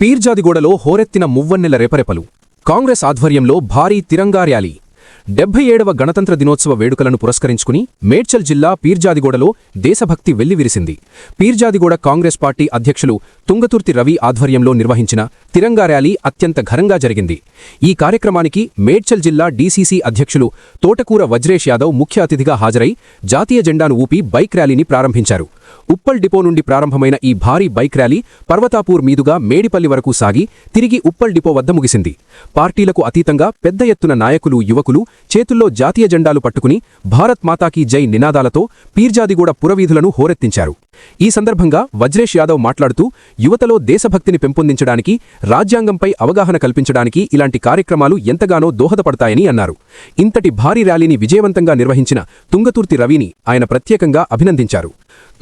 పీర్జాదిగూడలో హోరెత్తిన మువ్వన్నెల రెపరెపలు. కాంగ్రెస్ ఆధ్వర్యంలో భారీ తిరంగా ర్యాలీ. డెబ్బై ఏడవ గణతంత్ర దినోత్సవ వేడుకలను పురస్కరించుకుని మేడ్చల్ జిల్లా పీర్జాదిగూడలో దేశభక్తి వెల్లివిరిసింది. పీర్జాదిగూడ కాంగ్రెస్ పార్టీ అధ్యక్షులు తుంగతుర్తి రవి ఆధ్వర్యంలో నిర్వహించిన తిరంగా ర్యాలీ అత్యంత ఘనంగా జరిగింది. ఈ కార్యక్రమానికి మేడ్చల్ జిల్లా డీసీసీ అధ్యక్షులు తోటకూర వజ్రేష్ యాదవ్ ముఖ్య అతిథిగా హాజరై జాతీయ జెండాను ఊపి బైక్ ర్యాలీని ప్రారంభించారు. ఉప్పల్ డిపో నుండి ప్రారంభమైన ఈ భారీ బైక్ ర్యాలీ పర్వతాపూర్ మీదుగా మేడిపల్లి వరకు సాగి తిరిగి ఉప్పల్ డిపో వద్ద ముగిసింది. పార్టీలకు అతీతంగా పెద్ద ఎత్తున నాయకులు యువకులు చేతుల్లో జాతీయ జెండాలు పట్టుకుని భారత్ మాతాకీ జై నినాదాలతో పీర్జాదిగూడ పురవీధులను హోరెత్తించారు. ఈ సందర్భంగా వజ్రేష్ యాదవ్ మాట్లాడుతూ యువతలో దేశభక్తిని పెంపొందించడానికి రాజ్యాంగంపై అవగాహన కల్పించడానికి ఇలాంటి కార్యక్రమాలు ఎంతగానో దోహదపడతాయని అన్నారు. ఇంతటి భారీ ర్యాలీని విజయవంతంగా నిర్వహించిన తుంగతుర్తి రవిని ఆయన ప్రత్యేకంగా అభినందించారు.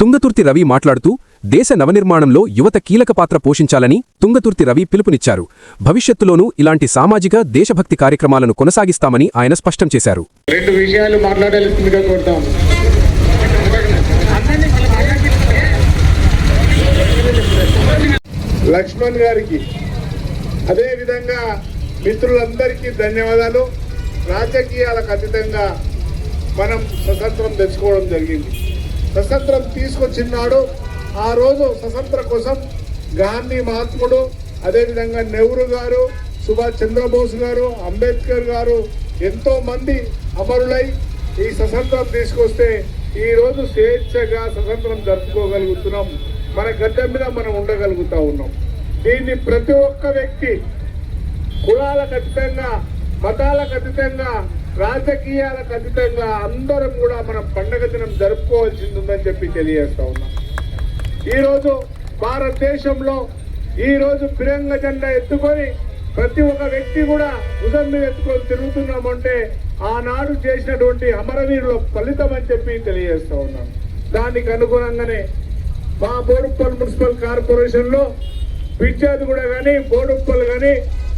తుంగతుర్తి రవి మాట్లాడుతూ దేశ నవనిర్మాణంలో యువత కీలక పాత్ర పోషించాలని తుంగతుర్తి రవి పిలుపునిచ్చారు. భవిష్యత్తులోనూ ఇలాంటి సామాజిక దేశభక్తి కార్యక్రమాలను కొనసాగిస్తామని ఆయన స్పష్టం చేశారు. రెండు విషయాలు మాట్లాడాలి లక్ష్మణ్ గారికి. అదేవిధంగా మిత్రులందరికీ ధన్యవాదాలు. రాజకీయాలకు అతీతంగా మనం స్వతంత్రం తెచ్చుకోవడం జరిగింది. స్వతంత్రం తీసుకొచ్చినాడు. ఆ రోజు స్వతంత్ర కోసం గాంధీ మహాత్ముడు అదేవిధంగా నెహ్రూ గారు సుభాష్ చంద్రబోస్ గారు అంబేద్కర్ గారు ఎంతో మంది అమరులై ఈ స్వతంత్రం తీసుకొస్తే ఈరోజు స్వేచ్ఛగా స్వతంత్రం జరుపుకోగలుగుతున్నాం. మన గడ్డ మీద మనం ఉండగలుగుతా ఉన్నాం. దీన్ని ప్రతి ఒక్క వ్యక్తి కులాలకు అతీతంగా మతాలకు అతీతంగా రాజకీయాలకు అతీతంగా అందరం కూడా మనం పండగ దినం జరుపుకోవాల్సింది ఉందని చెప్పి తెలియజేస్తా ఉన్నాం. ఈరోజు భారతదేశంలో ఈరోజు ఫిరంగ జెండా ఎత్తుకొని ప్రతి ఒక్క వ్యక్తి కూడా భుజం మీద ఎత్తుకొని తిరుగుతున్నామంటే ఆనాడు చేసినటువంటి అమరవీరుల ఫలితం అని చెప్పి తెలియజేస్తా ఉన్నాం. దానికి అనుగుణంగానే మా బోడుప్పల్ మున్సిపల్ కార్పొరేషన్లో పిచ్చాది కూడా కానీ బోడుప్పల్ కానీ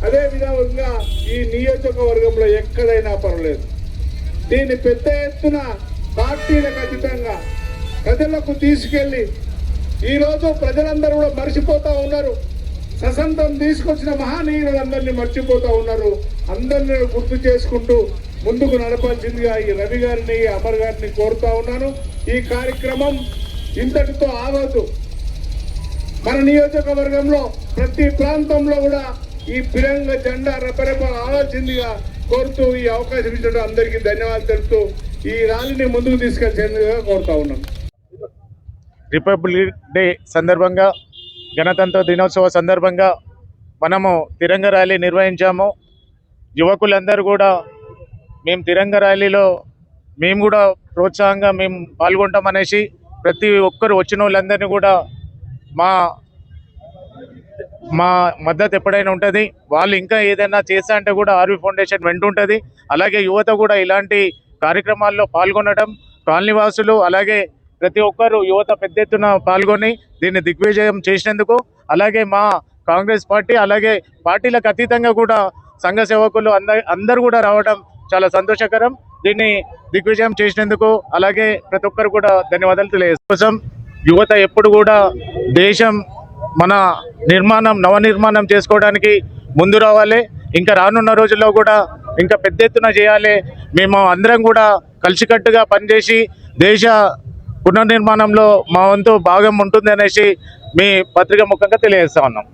అదే విధంగా ఈ నియోజకవర్గంలో ఎక్కడైనా పర్వాలేదు. దీన్ని పెద్ద ఎత్తున పార్టీలకు అతీతంగా ప్రజలకు తీసుకెళ్ళి ఈ రోజు ప్రజలందరూ కూడా మర్చిపోతూ ఉన్నారు. ససంతం తీసుకొచ్చిన మహానీయులందరినీ మర్చిపోతూ ఉన్నారు. అందరినీ గుర్తు చేసుకుంటూ ముందుకు నడపాల్సిందిగా ఈ రవి గారిని అమర్ గారిని కోరుతా ఉన్నాను. ఈ కార్యక్రమం ఇంతటితో ఆగదు మన నియోజకవర్గంలో ప్రతి ప్రాంతంలో కూడా ఈ ఫిరంగ జెండా రెపరెప ఆలోచిందిగా కోరుతూ ఈ అవకాశం ఇచ్చడం అందరికీ ధన్యవాదాలు తెలుపుతూ ఈ ర్యాలీని ముందుకు తీసుకెళ్ళేందుగా కోరుతా ఉన్నాను రిపబ్లిక్ డే సందర్భంగా గణతంత్ర దినోత్సవ సందర్భంగా మనము తిరంగ ర్యాలీ నిర్వహించాము. యువకులందరూ కూడా మేము తిరంగ ర్యాలీలో మేము కూడా ప్రోత్సాహంగా మేము పాల్గొంటామనేసి ప్రతి ఒక్కరు వచ్చిన వాళ్ళందరినీ కూడా మా మా మద్దతు ఎప్పుడైనా ఉంటుంది. వాళ్ళు ఇంకా ఏదైనా చేస్తా అంటే కూడా ఆర్వి ఫౌండేషన్ వెంటుంటుంది. అలాగే యువత కూడా ఇలాంటి కార్యక్రమాల్లో పాల్గొనడం కాలనీవాసులు అలాగే ప్రతి ఒక్కరు యువత పెద్ద ఎత్తున పాల్గొని దీన్ని దిగ్విజయం చేసినందుకు అలాగే మా కాంగ్రెస్ పార్టీ అలాగే పార్టీలకు అతీతంగా కూడా సంఘ సేవకులు అంద అందరు కూడా రావడం చాలా సంతోషకరం. దీన్ని దిగ్విజయం చేసినందుకు అలాగే ప్రతి ఒక్కరు కూడా ధన్యవాదాలు తెలియజేస్తాం. యువత ఎప్పుడు కూడా దేశం మన నిర్మాణం నవనిర్మాణం చేసుకోవడానికి ముందు రావాలి. ఇంకా రానున్న రోజుల్లో కూడా ఇంకా పెద్ద ఎత్తున చేయాలి. మేము అందరం కూడా కలిసికట్టుగా పనిచేసి దేశ పునర్నిర్మాణంలో మా వంతు భాగం ఉంటుంది అనేసి మీ పత్రిక ముఖంగా తెలియజేస్తా ఉన్నాం.